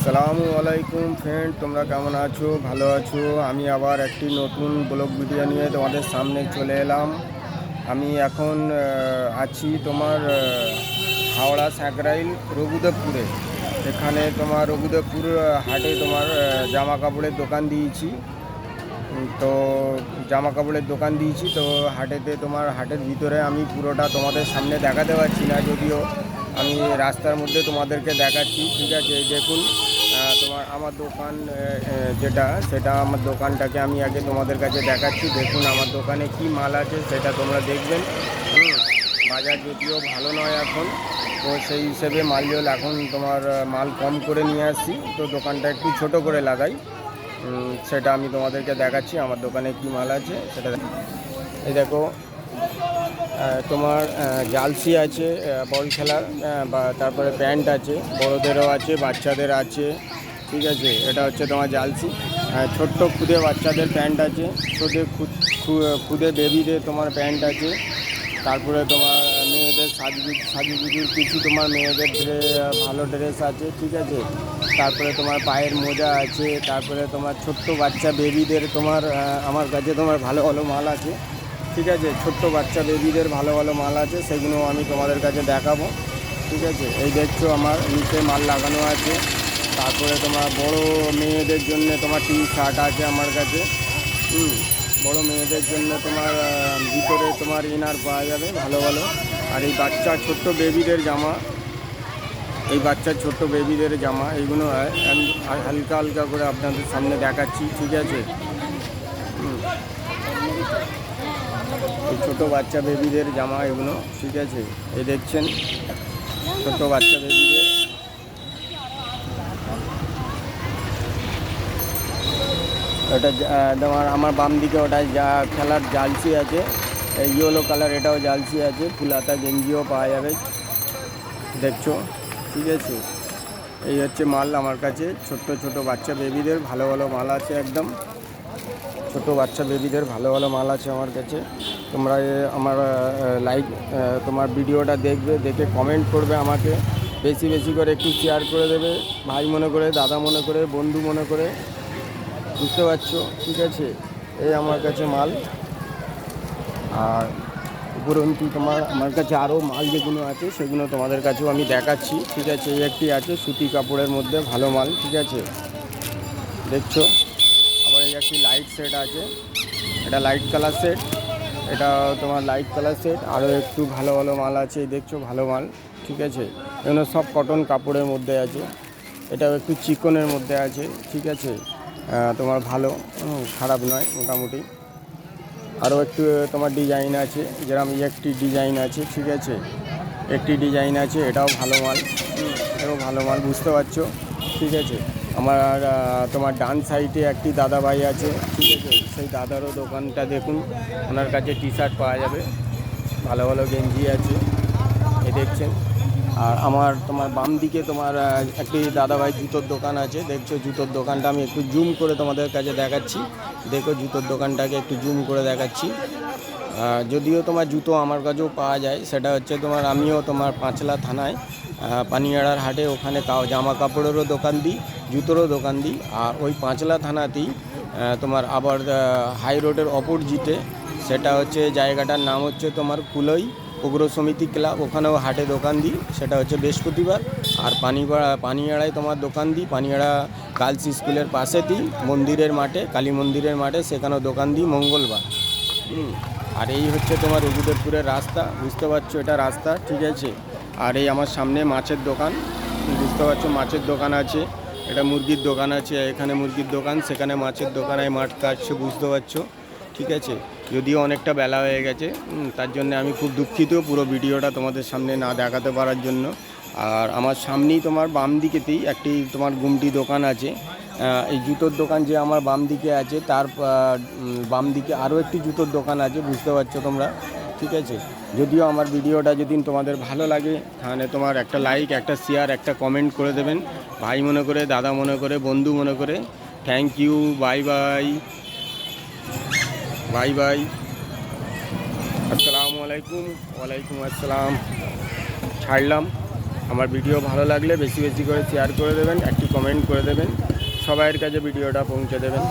আসসালামু আলাইকুম ফ্রেন্ড তোমরা কেমন আছো? ভালো আছো? আমি আবার একটি নতুন ব্লগ ভিডিও নিয়ে তোমাদের সামনে চলে এলাম। আমি এখন আছি তোমার হাওড়া স্যাকরাইল রঘুদেবপুরে। এখানে তোমার রঘুদেবপুর হাটে তোমার জামা কাপড়ের দোকান দিয়েছি। তো জামা কাপড়ের দোকান দিয়েছি। তো হাটেতে তোমার, হাটের ভিতরে আমি পুরোটা তোমাদের সামনে দেখাতে পারছি না, যদিও আমি রাস্তার মধ্যে তোমাদেরকে দেখাচ্ছি, ঠিক আছে? দেখুন তোমার আমার দোকান যেটা, সেটা আমার দোকানটাকে আমি আগে তোমাদের কাছে দেখাচ্ছি। দেখুন, আমার দোকানে কি মাল আছে সেটা তোমরা দেখবেন। বাজার যদিও ভালো নয় এখন, তো সেই হিসেবে মাল জল এখন তোমার মাল কম করে নিয়ে আসছি। তো দোকানটা একটু ছোট করে লাগাই। সেটা আমি তোমাদেরকে দেখাচ্ছি, আমার দোকানে কি মাল আছে সেটা এই দেখো তোমার জালসি আছে বল খেলার বা তারপরে প্যান্ট আছে, বড়োদেরও আছে, বাচ্চাদের আছে, ঠিক আছে? এটা হচ্ছে তোমার জালসি ছোট্ট খুদে বাচ্চাদের প্যান্ট আছে ছোটে খুদ- বেবিদের তোমার প্যান্ট আছে, তারপরে তোমার মেয়েদের সাজগুজ সাজুগুজুর কিছু তোমার মেয়েদের ভালো ড্রেস আছে, ঠিক আছে? তারপরে তোমার পায়ের মোজা আছে, তারপরে তোমার ছোট্ট বাচ্চা বেবিদের তোমার আমার কাছে তোমার ভালো ভালো মাল আছে। ঠিক আছে? ছোট্ট বাচ্চা বেবিদের ভালো ভালো মাল আছে সেগুলো আমি তোমাদের কাছে দেখাবো। ঠিক আছে? এই দেখছ আমার নিচে মাল লাগানো আছে। তারপরে তোমার বড় মেয়েদের জন্য তোমার টি শার্ট আছে আমার কাছে। হুম, বড় মেয়েদের জন্য তোমার ভিতরে তোমার ইনার পাওয়া যাবে, ভালো ভালো। আর এই বাচ্চা ছোট্ট বেবিদের জামা, এই বাচ্চার ছোট্ট বেবিদের জামা এইগুলো হয় হালকা হালকা করে আপনাদের সামনে দেখাচ্ছি, ঠিক আছে? এই ছোটো বাচ্চা বেবিদের জামা এগুলো ঠিক আছে? এই দেখছেন ছোট বাচ্চা বেবিদের। আহ, তোমার আমার বাম দিকে ওটা যা খেলার জালসি আছে ইয়েলো কালার এটাও জালসি আছে ফুলাতা গেঞ্জিও পাওয়া যাবে। দেখছ? ঠিক আছে? এই হচ্ছে মাল আমার কাছে ছোট্ট ছোট বাচ্চা বেবিদের ভালো ভালো মাল আছে একদম। ছোট বাচ্চা বেবিদের ভালো ভালো মাল আছে আমার কাছে। তোমরা আমার লাইক তোমার ভিডিওটা দেখবে, দেখে কমেন্ট করবে আমাকে। বেশি বেশি করে একটু শেয়ার করে দেবে। ভাই মনে করে, দাদা মনে করে, বন্ধু মনে করে। বুঝতে পারছ? ঠিক আছে? এই আমার কাছে মাল। আর উপরন্তু তোমার, আমার কাছে আরও মাল যেগুলো আছে, সেগুলো তোমাদের কাছেও আমি দেখাচ্ছি। ঠিক আছে? এই একটি আছে সুতি কাপড়ের মধ্যে ভালো মাল। ঠিক আছে? দেখছ? একটি লাইট সেট আছে। এটা লাইট কালার সেট এটা তোমার লাইট কালার সেট আরও একটু ভালো ভালো মাল আছে দেখছ ভালো মাল, ঠিক আছে? এগুলো সব কটন কাপড়ের মধ্যে আছে। এটাও একটু চিকনের মধ্যে আছে, ঠিক আছে? তোমার ভালো খারাপ নয়, মোটামুটি। আরও একটু তোমার ডিজাইন আছে, যেরকম একটি ডিজাইন আছে, ঠিক আছে? একটি ডিজাইন আছে, এটাও ভালো মাল এটাও ভালো মাল, বুঝতে পারছ? ঠিক আছে? আমার তোমার ডান সাইডে একটি দাদা ভাই আছে। ঠিক আছে? সেই দাদারও দোকানটা দেখুন। ওনার কাছে টি শার্ট পাওয়া যাবে। ভালো ভালো গেঞ্জি আছে। এ দেখছেন। আর আমার, তোমার বাম দিকে তোমার একটি দাদাভাই জুতোর দোকান আছে। দেখছ জুতোর দোকানটা? আমি একটু জুম করে তোমাদের কাছে দেখাচ্ছি। দেখো জুতোর দোকানটাকে একটু জুম করে দেখাচ্ছি। যদিও তোমার জুতো আমার কাছেও পাওয়া যায়, সেটা হচ্ছে তোমার আমিও তোমার পাঁচলা থানায় পানিয়াড়ার হাটে ওখানে জামা কাপড়েরও দোকান দিই, জুতোরও দোকান দিই, আর ওই পাঁচলা থানাতেই তোমার আবার হাই রোডের অপোজিটে সেটা হচ্ছে জায়গাটার নাম হচ্ছে তোমার কুলই উগ্র সমিতি ক্লাব, ওখানেও হাটে দোকান দিই, সেটা হচ্ছে বৃহস্পতিবার, আর পানিপাড়া পানিয়াড়ায় তোমার দোকান দিই, পানিয়াড়া গার্লস স্কুলের পাশেতেই মন্দিরের মাঠে, কালী মন্দিরের মাঠে, সেখানেও দোকান দিই মঙ্গলবার। আর এই হচ্ছে তোমার রঘুদেবপুরের রাস্তা, বুঝতে পারছ এটা রাস্তা, ঠিক আছে? আর এই আমার সামনে মাছের দোকান, বুঝতে পারছ? মাছের দোকান আছে, এটা মুরগির দোকান আছে, এখানে মুরগির দোকান, সেখানে মাছের দোকান মাঠ কাটছে, বুঝতে পারছ? ঠিক আছে? যদিও অনেকটা বেলা হয়ে গেছে তার জন্য আমি খুব দুঃখিত পুরো ভিডিওটা তোমাদের সামনে না দেখাতে পারার জন্য। আর আমার সামনেই তোমার বাম দিকেতেই একটি তোমার গুমটি দোকান আছে এই জুতোর দোকান যে আমার বাম দিকে আছে, তার বাম দিকে আরও একটি জুতোর দোকান আছে, বুঝতে পারছ তোমরা? ঠিক আছে? যদিও আমার ভিডিওটা যদি তোমাদের ভালো লাগে, তাহলে তোমার একটা লাইক একটা শেয়ার একটা কমেন্ট করে দেবেন। ভাই মনে করে, দাদা মনে করে, বন্ধু মনে করে। Thank you bye bye bye bye আসসালামু আলাইকুম। ওয়ালাইকুম আসসালাম। ছাড়লাম। আমার ভিডিও ভালো লাগলে বেশি বেশি করে শেয়ার করে দেবেন, একটি কমেন্ট করে দেবেন। সবাইয়ের কাছে ভিডিওটা পৌঁছে দেবেন